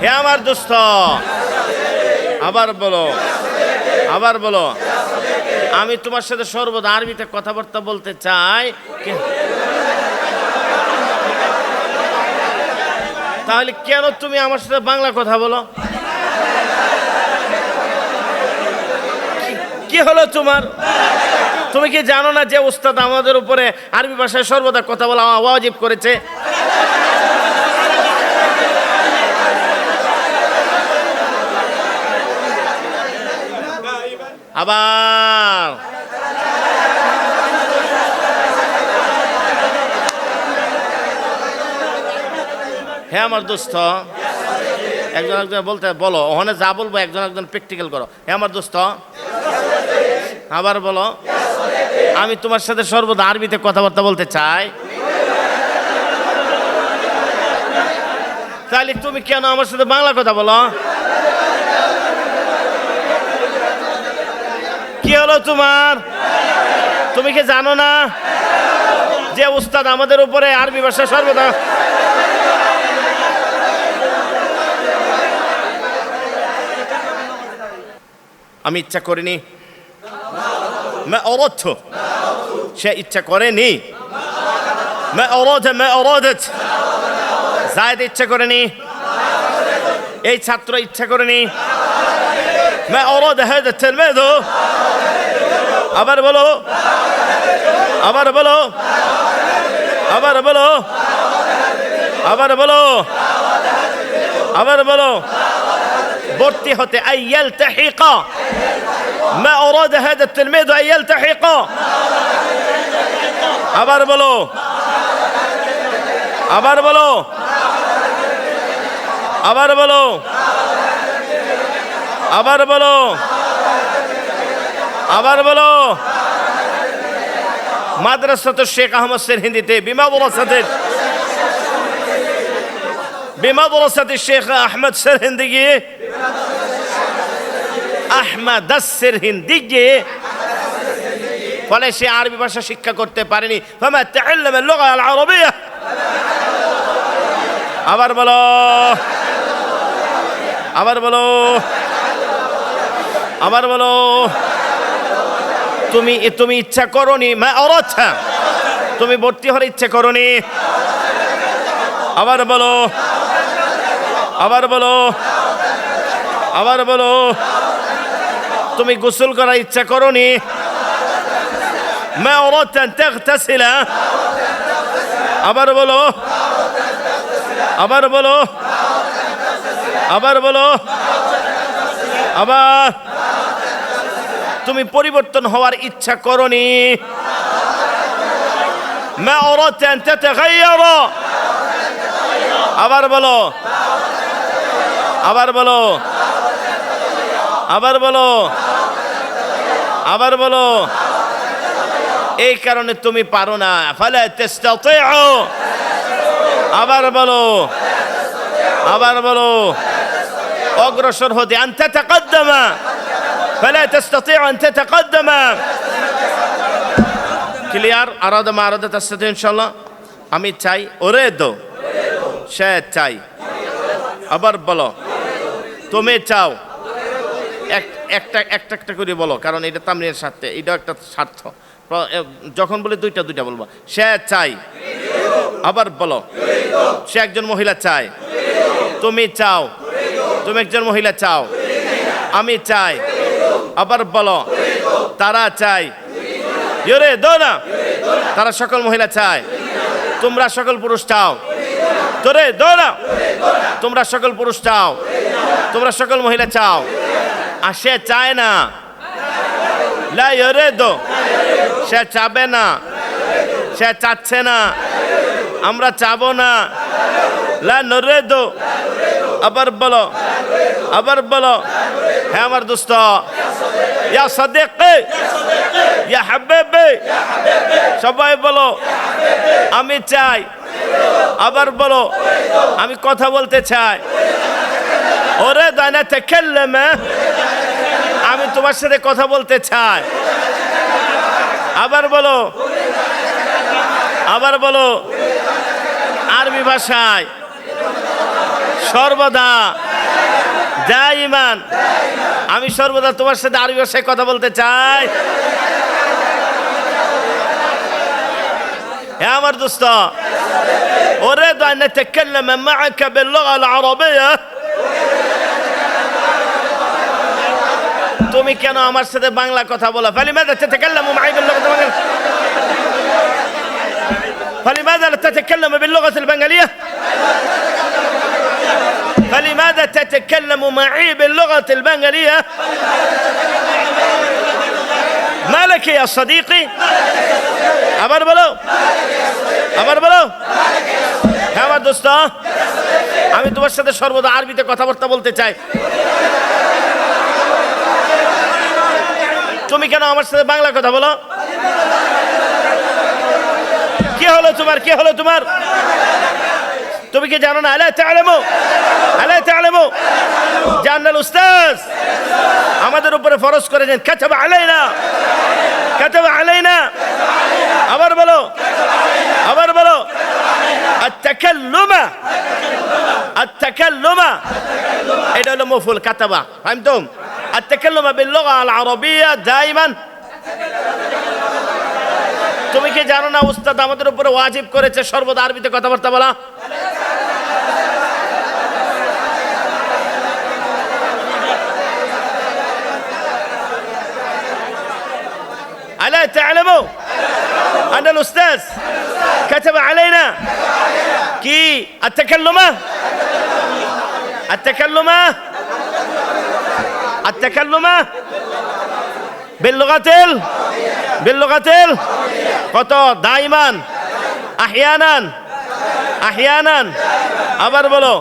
হে আমার দোস্ত আবার বলো আবার বলো। আমি তোমার সাথে সর্বদা আরবিতে কথাবার্তা বলতে চাই। তাহলে কেন তুমি আমার সাথে বাংলা কথা বলো? কি- হলো তোমার? তুমি কি জানো না যে উস্তাদ আমাদের উপরে আরবি ভাষায় সর্বদা কথা বলা ওয়াজিব করেছে? আবার। হ্যাঁ আমার দোস্ত, একজন একজন বলতে, বলো, ওখানে যা বলব একজন একজন প্র্যাকটিক্যাল করো। হ্যাঁ আমার দোস্ত, আবার বলো, আমি তোমার সাথে সর্বদা আরবিতে কথাবার্তা বলতে চাই। তাহলে তুমি কেন আমার সাথে বাংলা কথা বলো? কি হলো তোমার? তুমি কি জানো না যে উস্তাদ আমাদের উপরে আরবি ভাষা সর্বদা? আমি ইচ্ছা করিনি। অবধ সে ইচ্ছা করেনি। জায়দ ইচ্ছা করেনি। এই ছাত্র ইচ্ছা করেনি। ما أراد هذا التلميذ আবার বলো আবার বলো আবার বলো আবার বলো আবার বলো ভর্তি হতে أن يلتحق ما أراد هذا التلميذ أن يلتحق আবার বলো আবার বলো আবার বলো আবার বলো। আবার বলো। মাদ্রাসা তো শেখ আহমদ সের হিন্দিতে, বিমা বলাসাতে বিমা বলাসাতে শেখ আহমদ সের হিন্দি গিয়ে। আহমদ সের হিন্দি গিয়ে। ফলে সে আরবি ভাষা শিক্ষা করতে পারেনি। আবার বলো। আবার বলো। আবার বলো, তুমি তুমি ইচ্ছা করনি তুমি ভর্তি হওয়ার ইচ্ছা করনি। আবার বলো আবার বলো আবার বলো, তুমি গোসল করার ইচ্ছা করনি? আবার বলো আবার বলো আবার বলো, আবার তুমি পরিবর্তন হওয়ার ইচ্ছা করনি। আবার বলো। আবার বলো। আবার বলো। আবার বলো। এই কারণে তুমি পারো না। ফলে আবার বলো। আবার বলো। অগ্রসর হতে আনতে থাকা فلا تستطيع أن تتقدم ক্লিয়ার আরাদা মা আরাদা তার সাথে ইনশাল্লাহ আমি চাই ওরে দো সে চাই আবার বলো তুমি চাও এক একটা একটা একটা করে বলো কারণ এটা তামরিনের স্বার্থে এটাও একটা স্বার্থ প্র- এ, যখন বলি দুইটা দুইটা বলবো সে চাই আবার বলো সে একজন মহিলা চায় তুমি চাও তুমি একজন মহিলা চাও আমি চাই আবার বলো, তারা চাই ইয়োরে দো না তারা সকল মহিলা চায়। তোমরা সকল পুরুষ চাও। তোরে দো না তোমরা সকল পুরুষ চাও। তোমরা সকল মহিলা চাও। আর সে চায় না। লা দো সে চাবে না। সে চাচ্ছে না। আমরা চাবো না। লা নরে দো আবার বলো আবার বলো। হ্যাঁ আমার দোস্ত ইয়া সাদেক, ইয়া হাবিবি, সবাই বলো, আমি চাই, আবার বলো, আমি কথা বলতে চাই। ওরে দানা তেকেল্লেমে, আমি তোমার সাথে কথা বলতে চাই। আবার বলো আবার বলো, আরবি ভাষায়, সর্বদা দাইমান আমি সর্বদা তোমার সাথে আরবি ভাষায় কথা বলতে চাই يا আমার দোস্ত أريد أن أتكلم معك باللغة العربية তুমি কেন আমার সাথে বাংলা কথা বলো فلماذا تتكلم معي باللغة البنغالية فلماذا لا تتكلم باللغة البنغالية فلماذا تتكلم معي باللغة البنغالية ما لك يا صديقي আবার বলো আবার বলো হ্যাঁ আমার দোস্ত আমি তোমার সাথে সর্বদা আরবিতে কথাবার্তা বলতে চাই তুমি কেন আমার সাথে বাংলা কথা বলো কি হলো তোমার কি হলো তোমার তুমি কি জানো না? আলাই আলেমো আলাই আলেমো জানাল উস্তাজ আমাদের উপরে ফরজ করেছেন কাছাবা আলাই না কাছাবা আলাই না আবার বলো। আবার বলো। আত্তাকাল্লুমা। আত্তাকাল্লুমা। এটা হলো মফুল কাতাবা। আল তুমি কি জানো না, উস্তাদ আমাদের উপরে ওয়াজিব করেছে সর্বদা আরবিতে কথাবার্তা বলা? ألا تعلموا أن الأستاذ كتب علينا كي التكلم التكلم التكلم باللغة ال... باللغة ال... কত দাইমান আহিয়ানান আহিয়ানান আবার বলো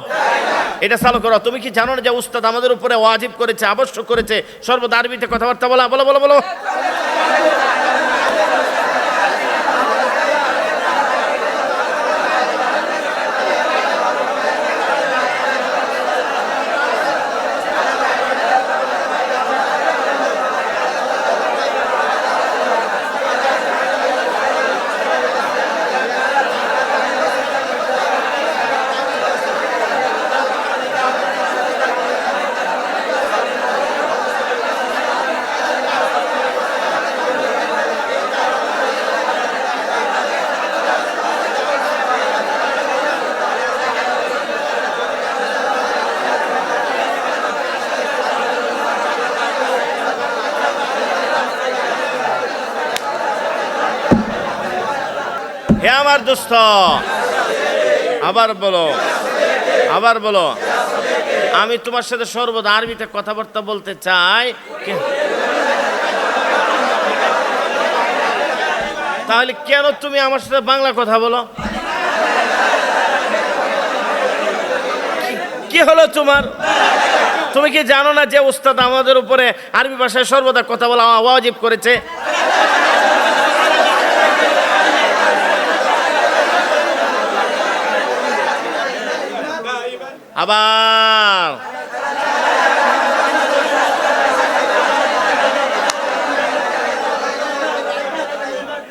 এটা চালু করো তুমি কি জানো না যে উস্তাদ আমাদের উপরে ওয়াজিব করেছে আবশ্যক করেছে সর্বদা আরবিতে কথাবার্তা বলা বলো বলো বলো হে আমার দোস্ত আবার বলো। আবার বলো। আমি তোমার সাথে সর্বদা আরবিতে কথাবার্তা বলতে চাই। তাহলে কেন তুমি আমার সাথে বাংলা কথা বলো? কি- কি হলো তোমার? তুমি কি জানো না যে উস্তাদ আমাদের উপরে আরবি ভাষায় সর্বদা কথা বলা ওয়াজিব করেছে? আবার।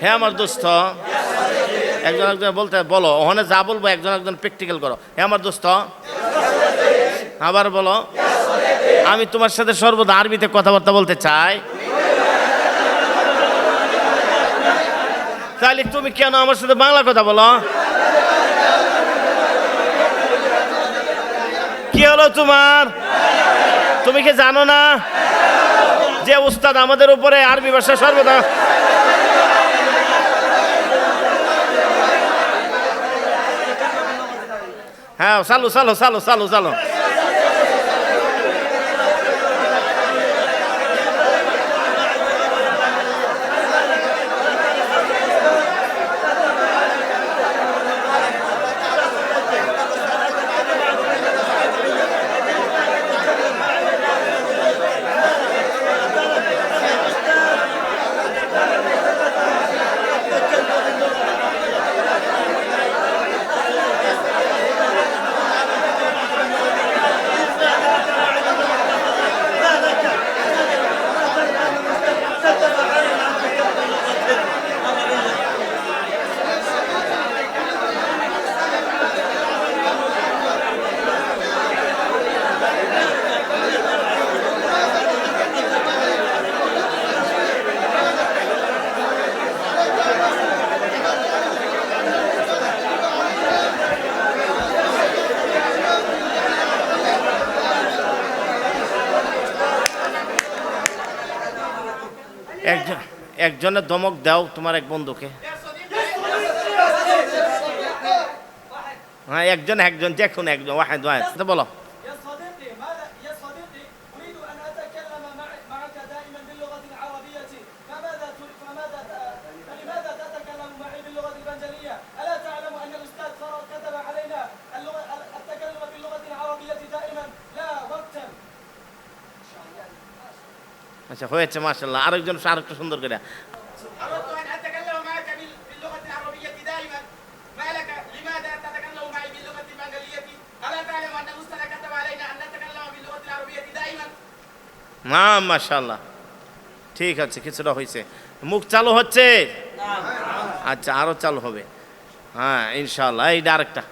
হ্যাঁ আমার দোস্ত, একজন একজন বলতে, বলো, ওখানে যা বলব একজন একজন প্র্যাকটিক্যাল করো। হ্যাঁ আমার দোস্ত, আবার বলো, আমি তোমার সাথে সর্বদা আরবিতে কথাবার্তা বলতে চাই। তাহলে তুমি কেন আমার সাথে বাংলা কথা বলো? হলো তোমার? তুমি কি জানো না যে উস্তাদ আমাদের উপরে আরবি ভাষা সর্বদা? হ্যাঁ চালো চালো চালো চালো, চালু। একজনের ধমক দাও তোমার এক বন্ধুকে। হ্যাঁ একজন একজন দেখুন একজন ওয়াহেদ ওয়াহেদ বলো। আচ্ছা হয়েছে মার্শাল্লাহ আরেকজন আরেকটা সুন্দর করে। না মাশাল্লাহ ঠিক আছে কিছুটা হয়েছে। মুখ চালু হচ্ছে? আচ্ছা আরও চালু হবে। হ্যাঁ ইনশাল্লাহ এইটা আরেকটা।